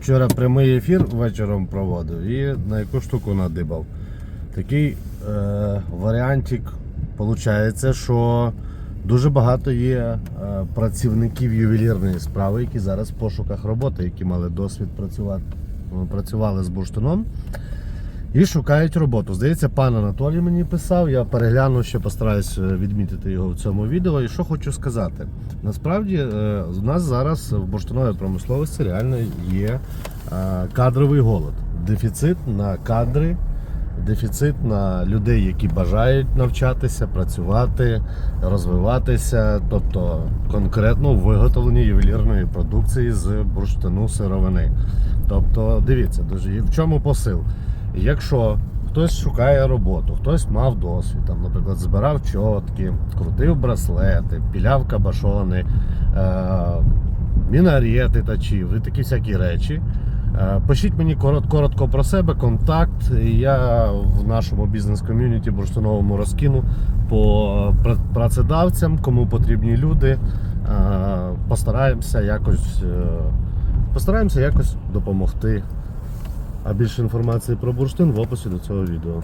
Вчора прямий ефір вечором проводив і на яку штуку надибав. Такий е, варіантик виходить, що дуже багато є е, працівників ювелірної справи, які зараз в пошуках роботи, які мали досвід працювати, працювали з бурштином. І шукають роботу. Здається, пан Анатолій мені писав. Я перегляну ще постараюсь е, відмітити його в цьому відео. І що хочу сказати. Насправді е, у нас зараз в бурштиновій промисловості реально є е, кадровий голод. Дефіцит на кадри, дефіцит на людей, які бажають навчатися, працювати, розвиватися, тобто конкретно в виготовленні ювелірної продукції з бурштину сировини. Тобто, дивіться, в чому посил. Якщо хтось шукає роботу, хтось мав досвід, там, наприклад, збирав чотки, крутив браслети, піляв кабашони, е- мінарети точив і такі всякі речі. Е, Пишіть мені коротко про себе, контакт. Я в нашому бізнес-ком'юніті бурштиновому розкину по працедавцям, кому потрібні люди. Е, Постараємося якось, постараємося якось допомогти. А більше інформації про бурштин в описі до цього відео.